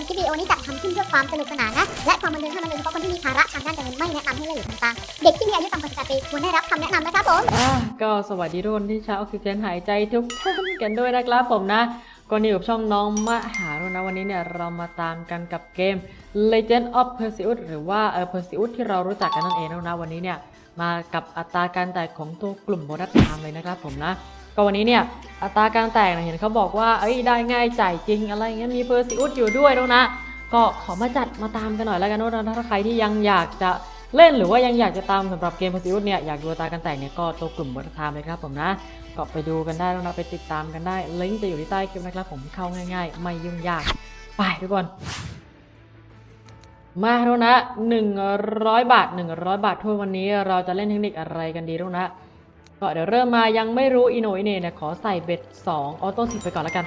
มคลิปวิดีโอนี้จัดทำขึ้นเพื่อความสนุกสนานนะ และความบันเทิงเท่านั้นโดยเฉพาะคนที่มีภาระทางด้านการเงินไม่แนะนำให้เล่นหรือทำตามเด็กที่มีอายุต่ำกว่า18ปีควรได้รับคำแนะนำนะครับผม อ่าก็สวัสดีทุกคนที่ใช้ออกซิเจนหายใจทุกท่านกันด้วยนะครับผมนะก่อนอยู่กับช่องน้องมหารุนะวันนี้เนี่ยเรามาตามกันกับเกม Legend of Perseus หรือว่าเออ Perseus ที่เรารู้จักกันนั่นเองนะวันนี้เนี่ยมากับอัตราการแตกของตัวกลุ่มโบนัสไทม์เลยนะครับผมนะ ก็วันนี้เนี่ยอัตราการแตกเนี่ยเห็นเขาบอกว่าเอ้ยได้ง่ายจ่ายจริงอะไรเงี้ยมี Perseus อยู่ด้วยแล้วนะก็ขอมาจัดมาตามกันหน่อยแล้วกันนะถ้าใครที่ยังอยากจะเล่นหรือว่ายังอยากจะตามสำหรับเกมพาซิอุสเนี่ยอยากดูอัตราการแตกเนี่ยก็ตัวกลุ่มวัฒนธรรมเลยครับผมนะก็ไปดูกันได้แล้วนะไปติดตามกันได้ลิงก์จะอยู่ที่ใต้คลิปนะครับผมเข้าง่าย ๆ ไม่ยุ่งยากไปทุกคนมาแล้วนะ100 บาท 100 บาททั่ววันนี้เราจะเล่นเทคนิคอะไรกันดีทุกนะ ก็เดี๋ยวเริ่มมายังไม่รู้อีโนอีเน่เนี่ยขอใส่เบ็ด2ออโต้สิบไปก่อนแล้วกัน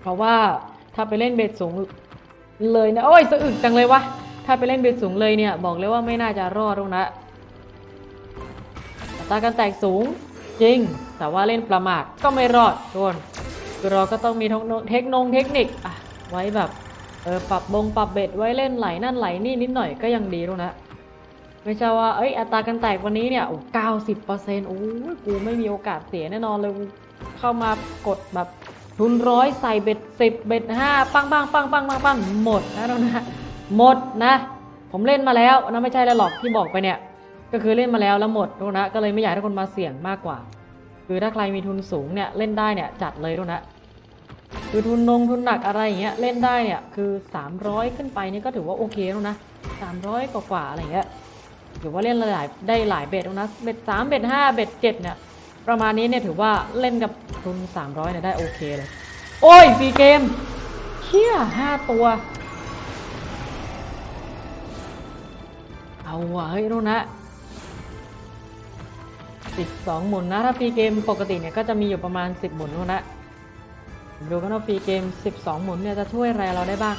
เพราะว่าถ้าไปเล่นเบ็ดสูงเลยนะโอ้ยสะอึกจังเลยวะถ้าไปเล่นเบ็ดสูงเลยเนี่ย บอกเลยว่าไม่น่าจะรอดตรงนะตาการแตกสูงจริง แต่ว่าเล่นประมาทก็ไม่รอดทุกคนเราก็ต้องมีเทคโนงเทคนิคอะไว้แบบเออปรับบงปรับเบ็ดไว้เล่นไหลนั่นไหลนี่นิดหน่อยก็ยังดีตรงนะ ไม่ใช่ว่าเอ้ยอัตราการแตกวันนี้เนี่ยโอ้เก้าสิบเปอร์เซ็นต์โอ้กูไม่มีโอกาสเสียแน่นอนเลยกูเข้ามากดแบบทุนร้อยใส่เบ็ดสิบเบ็ดห้าปังปังปังปังปังปังหมดนะน้องนะหมดนะ ผมเล่นมาแล้วนะไม่ใช่แล้วหรอกที่บอกไปเนี่ย ก็คือเล่นมาแล้วแล้วหมดน้องนะ ก็เลยไม่อยากให้คนมาเสี่ยงมากกว่า คือถ้าใครมีทุนสูงเนี่ยเล่นได้เนี่ยจัดเลยน้องนะคือทุนนงทุนหนักอะไรอย่างเงี้ยเล่นได้เนี่ยคือ 300 ขึ้นไปนี่ก็ถือว่าโอเคแล้วนะ300กว่ากว่าๆอะไรอย่างเงี้ย ถือว่าเล่นหลายได้หลายเบ็ดนะเบ็ดสามเบ็ดห้าเบ็ดเจ็ดเนี่ยประมาณนี้เนี่ยถือว่าเล่นกับทุน300เนี่ยได้โอเคเลย โอ้ยฟรีเกมเชี่ยห้าตัว เอาว่ะเฮ้ยรู้นะสิบสองหมุนนะ ถ้าฟรีเกมปกติเนี่ยก็จะมีอยู่ประมาณ10หมุนรู้นะดูกันว่าฟรีเกม 12 หมุนเนี่ยจะช่วยอะไรเราได้บ้าง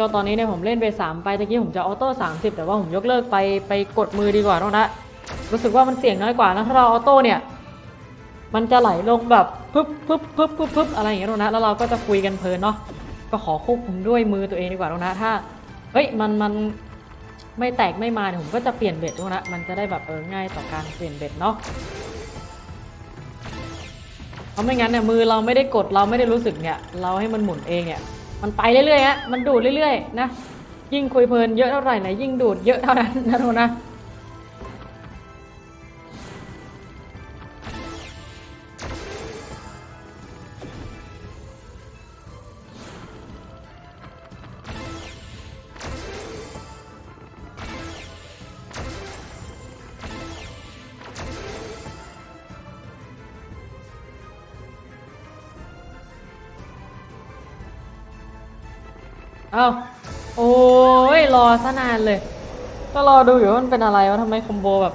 ก็ตอนนี้เนี่ยผมเล่นไป 3 ไปตะกี้ผมจะออโต้30 แต่ว่าผมยกเลิกไปไปกดมือดีกว่าต้องนะรู้สึกว่ามันเสี่ยงน้อยกว่านะถ้าเราออโต้เนี่ย มันจะไหลลงแบบปึ๊บปึ๊บปึ๊บปึ๊บปึ๊บอะไรอย่างเงี้ยนะแล้วเราก็จะคุยกันเพลินเนาะก็ขอควบคุมด้วยมือตัวเองดีกว่าตรงนะถ้าเฮ้ยมันมันไม่แตกไม่มาเนี่ยผมก็จะเปลี่ยนเบ็ดตรงนะมันจะได้แบบเออง่ายต่อการเปลี่ยนเบ็ดเนาะเพราะไม่งั้นเนี่ยมือเราไม่ได้กดเราไม่ได้รู้สึกเนี่ย เราให้มันหมุนเองเนี่ย มันไปเรื่อยๆฮะมันดูดเรื่อยๆนะยิ่งคุยเพลินเยอะเท่าไหร่นะยิ่งดูดเยอะเท่านั้นนะทุกคนนะ เอาโอ้ยรอซะนานเลย ก็รอดูอยู่ว่ามันเป็นอะไรวะทำไมคอมโบแบบ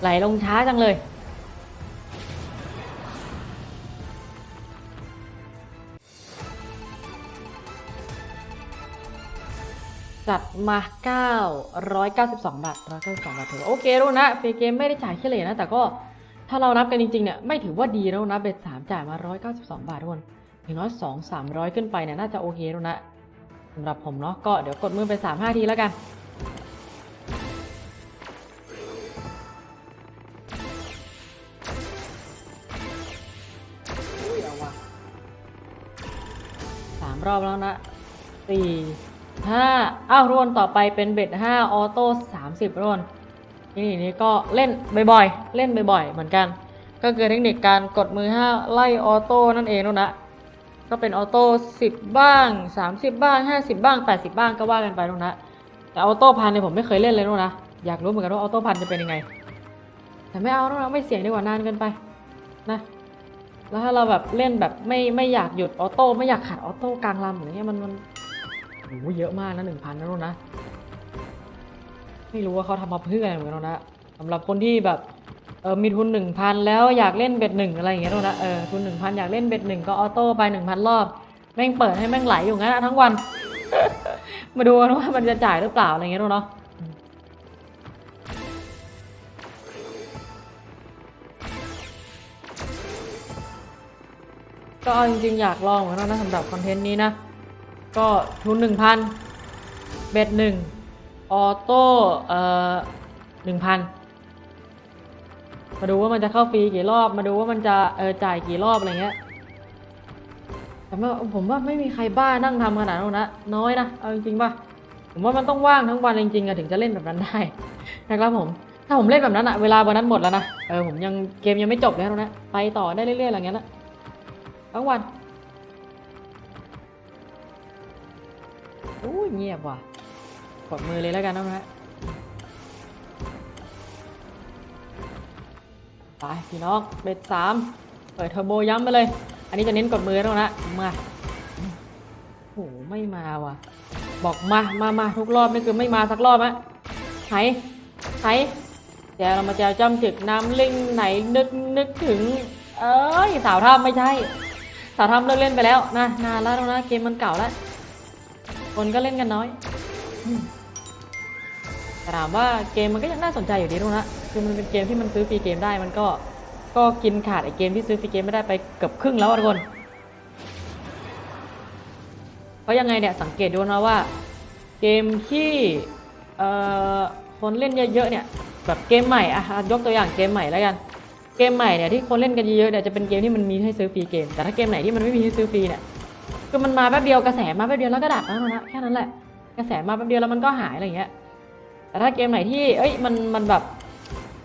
ไหลลงช้าจังเลย จัดมา 992 บาท192 บาทถือว่าโอเคแล้นะเฟรเกมไม่ได้จ่ายขี้เหร่นะ แต่ก็ถ้าเรานับกันจริงๆเนี่ยไม่ถือว่าดีแล้วนะเบ็ด3จ่ายมา 192 บาททุกคนอย่างน้อย2 300 ขึ้นไปเนี่ยน่าจะโอเคแล้วนะ สำหรับผมเนาะก็เดี๋ยวกดมือไป3 5ทีแล้วกัน สามรอบแล้วนะสี่ห้าอ้าวรวนต่อไปเป็นเบ็ดห้าออโต้สามสิบรวนนี่นี่ก็เล่นบ่อยๆ เล่นบ่อยๆ เหมือนกัน ก็คือเทคนิคการกดมือห้าไล่ออโต้นั่นเองนู่นนะ ก็เป็นออโต้สิบบ้าง 30 บ้าง 50 บ้าง 80 บ้างก็ว่ากันไปตรงนะแต่ออโต้พันเนี่ยผมไม่เคยเล่นเลยนู่นนะอยากรู้เหมือนกันว่าออโต้พันจะเป็นยังไง แต่ไม่เอาตรงนะไม่เสี่ยงดีกว่านานเกินไปนะแล้วถ้าเราแบบเล่นแบบไม่ไม่อยากหยุดออโต้ไม่อยากขัดออโต้กลางลำอย่างเงี้ยมันมันโอ้เยอะมากนะหนึ่งพันนะนู่นนะ ไม่รู้ว่าเขาทำมาเพื่ออะไรเหมือนกันนะสำหรับคนที่แบบ เออมีทุนหนึ่งพันแล้วอยากเล่นเบ็ดหนึ่งอะไรอย่างเงี้ยนะเออทุนหนึ่งพันอยากเล่นเบ็ดหนึ่งก็ออโต้ไปหนึ่งพันรอบแม่งเปิดให้แม่งไหลอยู่งั้นอะทั้งวัน มาดูว่ามันจะจ่ายหรือเปล่าอะไรอย่างเงี้ยเนาะก็จริงๆอยากลองเหมือนกันนะสำหรับคอนเทนต์นี้นะ ก็ทุนหนึ่งพันเบ็ดหนึ่งออโต้เอ่อหนึ่งพัน มาดูว่ามันจะเข้าฟรีกี่รอบ มาดูว่ามันจะเออจ่ายกี่รอบอะไรเงี้ย แต่ว่าผมว่าไม่มีใครบ้านั่งทำขนาดนั้นนะ น้อยนะ เอาจริงๆป่ะ ผมว่ามันต้องว่างทั้งวันจริงๆอะถึงจะเล่นแบบนั้นได้นะครับผม ถ้าผมเล่นแบบนั้นอะเวลาวันนั้นหมดแล้วนะ เออผมยังเกมยังไม่จบเลยนั้นไปต่อได้เรื่อยๆอะไรเงี้ยนะทั้งวันอู้ยเงียบว่ะ กดมือเลยแล้วกันนะฮะ ไปพี่น้องเบ็ดสามเปิดเทอร์โบย้ำไปเลย อันนี้จะเน้นกดมือแล้วนะมาโหไม่มาว่ะ บอกมามามาทุกรอบนี่คือไม่มาสักรอบอะไหนไหนเดี๋ยวเรามาเจอจ้ำจึกน้ำลิงไหนนึกนึกถึง เอ้ยสาวทำไม่ใช่ สาวทำเลิกเล่นไปแล้วนะนานแล้วนะเกมมันเก่าแล้วคนก็เล่นกันน้อย แต่ถามว่าเกมมันก็ยังน่าสนใจอยู่ดีตรงนะคือมันเป็นเกมที่มันซื้อฟรีเกมได้มันก็ก็กินขาดไอเกมที่ซื้อฟรีเกมไม่ได้ไปเกือบครึ่งแล้วทุกคนเพราะยังไงเนี่ยสังเกตดูนะว่า เกมที่เอ่อคนเล่นเยอะๆเนี่ยแบบเกมใหม่อะอะยกตัวอย่างเกมใหม่แล้วกันเกมใหม่เนี่ยที่คนเล่นกันเยอะๆเนี่ยจะเป็นเกมที่มันมีให้ซื้อฟรีเกม แต่ถ้าเกมไหนที่มันไม่มีให้ซื้อฟรีเนี่ยคือมันมาแป๊บเดียวกระแสมาแป๊บเดียวแล้วก็ดับแล้วนะแค่นั้นแหละกระแสมาแป๊บเดียวแล้วมันก็หายอะไรอย่างเงี้ย แต่ถ้าเกมไหนที่เอ้ยมันมันแบบ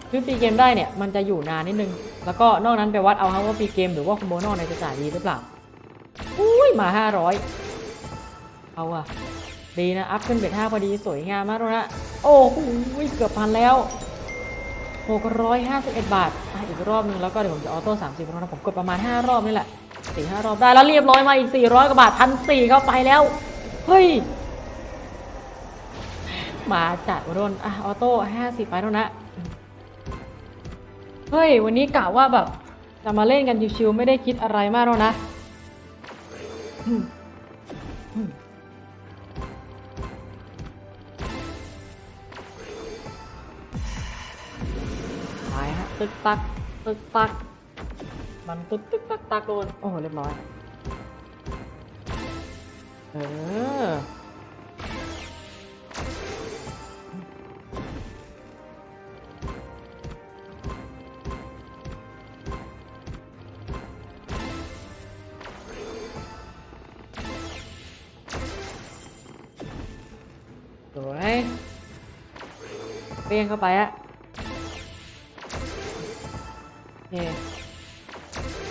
ซื้อฟรีเกมได้เนี่ยมันจะอยู่นานนิดนึง แล้วก็นอกนั้นไปวัดเอาครับว่าฟรีเกมหรือว่าคอมโบนอกเนี่ยจะจ่ายดีหรือเปล่าอุ้ยมาห้าร้อยเอาอะดีนะ อัพขึ้นเบ็ดห้าพอดีสวยงามมากเลยนะ โอ้โหเกือบพันแล้ว 651 บาทอะอีกรอบนึงแล้วก็เดี๋ยวผมจะออโต้30รอบนะผมกดประมาณ 5 รอบนี่แหละสี่ห้ารอบได้แล้วเรียบร้อยมาอีก 400กว่าบาทพันสี่เข้าไปแล้ว เฮ้ย มาจัดวะโดนอะออโต้50ไปแล้วนะเฮ้ย วันนี้กะว่าแบบ จะมาเล่นกันชิวๆไม่ได้คิดอะไรมากแล้วนะอืมไปฮะตึกตัก ตึกตัก มันตึกตึกตักตักโดน โอ้เรียบร้อย เออ ป้งเข้าไปอะโอเค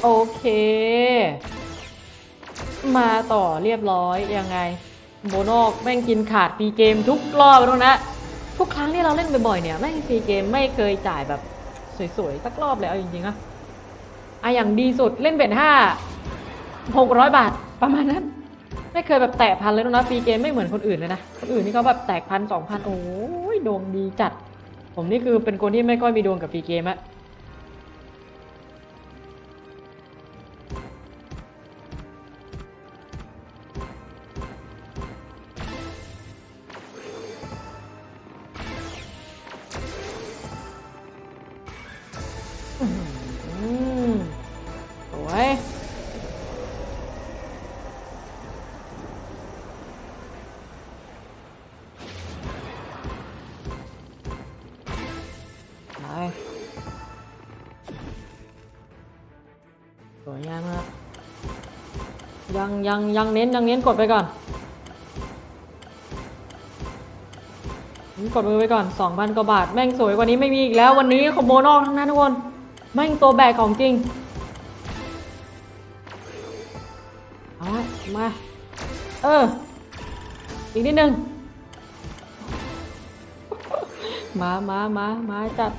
โอเค มาต่อเรียบร้อยยังไง โบนอกแม่งกินขาดฟรีเกมทุกรอบแล้วนะทุกครั้งที่เราเล่นบ่อยๆเนี่ยแม่งฟรีเกมไม่เคยจ่ายแบบสวยๆสักรอบเลยเอาจริงๆอะอะอย่างดีสุดเล่นเบ็ดห้าหกร้อยบาทประมาณนั้น ไม่เคยแบบแตะพันเลยนะฟรีเกมไม่เหมือนคนอื่นเลยนะคนอื่นนี่เขาแบบแตกพันสองพันโอ้ยดวงดีจัด ผมนี่คือเป็นคนที่ไม่ค่อยมีดวงกับฟรีเกมอะ ยังยังยังเน้นยังเน้นกดไปก่อน กดมือไปก่อน2,000กว่าบาท แม่งสวยกว่านี้ไม่มีอีกแล้ววันนี้คอมโบนอกทั้งนั้นทุกคน แม่งตัวแบกของจริงเอามา เออ อีกนิดนึง มามามามาจัด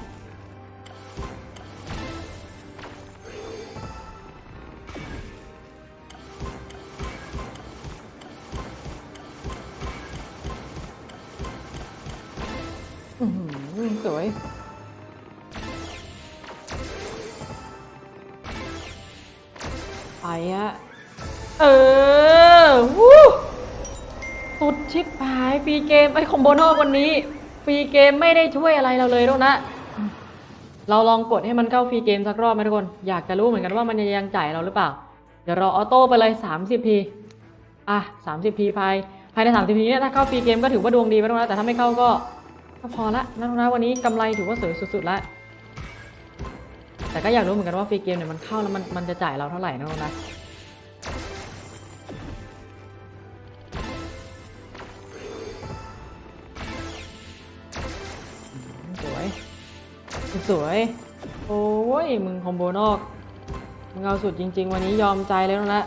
สวยไปอะเออวู้สุดชิบหายฟรีเกมไอ้คอมโบนอกวันนี้ฟรีเกมไม่ได้ช่วยอะไรเราเลยทุกนะ เราลองกดให้มันเข้าฟรีเกมสักรอบไหมทุกคน อยากจะรู้เหมือนกันว่ามันยังจ่ายเราหรือเปล่า เดี๋ยวรอออโต้ไปเลย 30 ทีอะ 30 ทีภายภายใน 30 ทีเนี่ยถ้าเข้าฟรีเกมก็ถือว่าดวงดีไปแล้วนะแต่ถ้าไม่เข้าก็ ก็พอละนะนะวันนี้กำไรถือว่าสวยสุดๆละแต่ก็อยากรู้เหมือนกันว่าฟรีเกมเนี่ยมันเข้าแล้วมันมันจะจ่ายเราเท่าไหร่นะนะสวย สวย โอ้ย มึงคอมโบนอก มึงเอาสุดจริง ๆ วันนี้ยอมใจแล้วนะ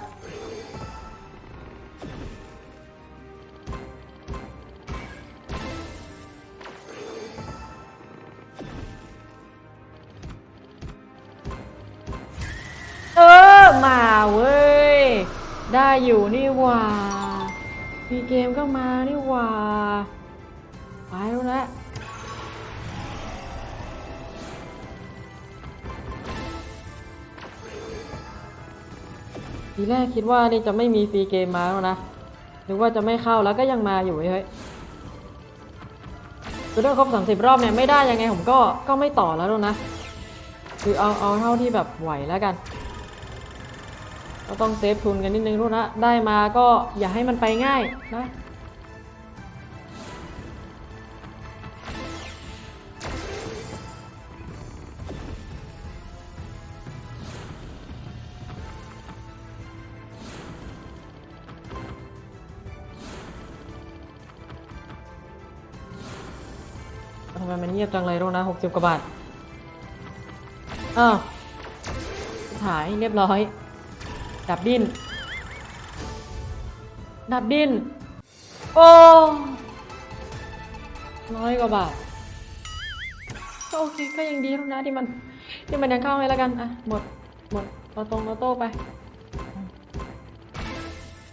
อยู่นี่หว่า มีเกมก็มานี่หว่าไปแล้วนะทีแรกคิดว่านี่จะไม่มีฟรีเกมมาแล้วนะนึกว่าจะไม่เข้าแล้วก็ยังมาอยู่เฮ้ยคือถ้าครบสามสิบรอบเนี่ยไม่ได้ยังไงผมก็ก็ไม่ต่อแล้วนะ คือเอาเอาเท่าที่แบบไหวแล้วกัน ก็ต้องเซฟทุนกันนิดนึงรู้นะได้มาก็อย่าให้มันไปง่ายนะทำไมมันเงียบจังเลยรู้นะหกสิบกว่าบาทอ้าวหายเรียบร้อย ดับดิน ดับดิน โอ้ร้อยกว่าบาทก็โอเคก็ยังดีแล้วนะที่มันที่มันยังเข้าให้แล้วกันอะหมดหมดเราตรงเราโต้ไป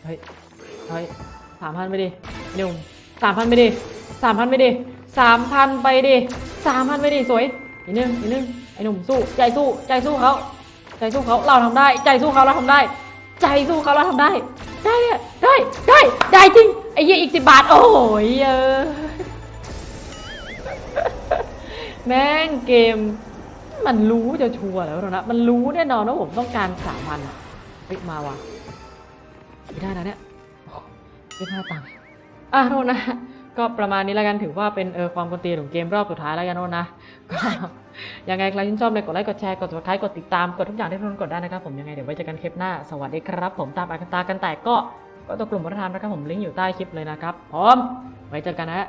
เฮ้ยเฮ้ยสามพันไปดิเร็วสามพันไปดิสามพันไปดิสามพันไปดิสามพันไปดิสวยอีกนึงอีกนึงไอ้หนุ่มสู้ใจสู้ใจสู้เขา ใจสู้เขาเราทำได้ ใจสู้เขาเราทำได้ ใจสู้เขาเราทำได้ ได้ได้ได้ได้จริงไอ้เหี้ยอีกสิบบาท โอ้ยเออแม่งเกม มันรู้จะชัวร์แล้วนะมันรู้แน่นอนว่าผมต้องการสามพันเฮ้ยมาว่ะไม่ได้นะเนี่ยโอ้ไม่พลาตังค์อะโทษนะ ก็ประมาณนี้แล้วกันถือว่าเป็นเออความกวนตีนของเกมรอบสุดท้ายแล้วกันนะก็ยังไงใครชื่นชอบเลยกดไลค์กดแชร์กดติดตามกดติดตามกดทุกอย่างที่ทุกคนกดได้นะครับผมยังไงเดี๋ยวไว้เจอกันคลิปหน้าสวัสดีครับ ผมตามอาคตากันแตกก็ก็ตัวกลุ่มวัฒนธรรมนะครับผมลิงก์อยู่ใต้คลิปเลยนะครับพร้อมไว้เจอกันนะฮะ